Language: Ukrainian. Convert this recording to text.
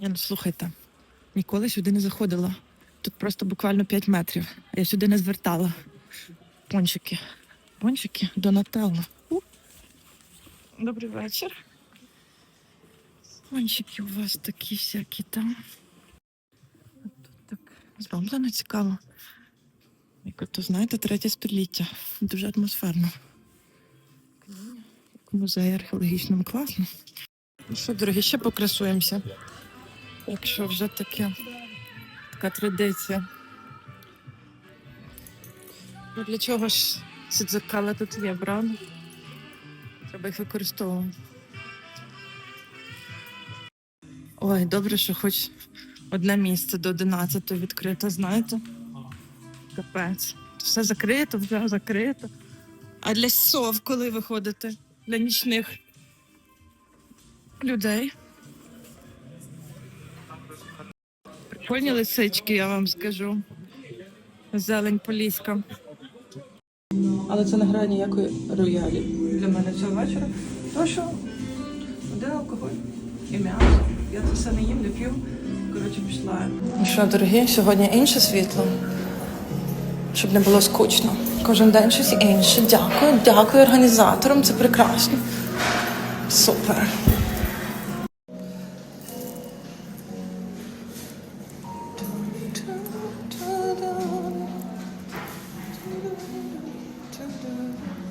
Ну слухайте, ніколи сюди не заходила. Тут просто буквально 5 метрів. Я сюди не звертала. Пончики. Пончики Донателло. У. Добрий вечір. Пончики у вас такі всякі там. Тут так зроблено цікаво. Як то знаєте, третє століття. Дуже атмосферно. Як в класно. Ну що, дорогі, ще покрасуємося. Якщо вже таке, така традиція. Ну для чого ж ці дзеркала тут є, правда? Треба їх використовувати. Ой, добре, що хоч одне місце до 11 відкрито, знаєте? Капець. Все закрито, вже закрито. А для сов, коли виходите? Для нічних людей. Прикольні лисички, я вам скажу. Зелень поліська. Але це не грає ніякої роялі для мене цього вечора. Тому що один алкоголь і м'ясо. Я це все не їм, не п'ю. Коротше, пішла. Ну що, дорогі, сьогодні інше світло. Щоб не було скучно. Кожен день щось інше. Дякую, дякую організаторам. Це прекрасно. Супер. do, do.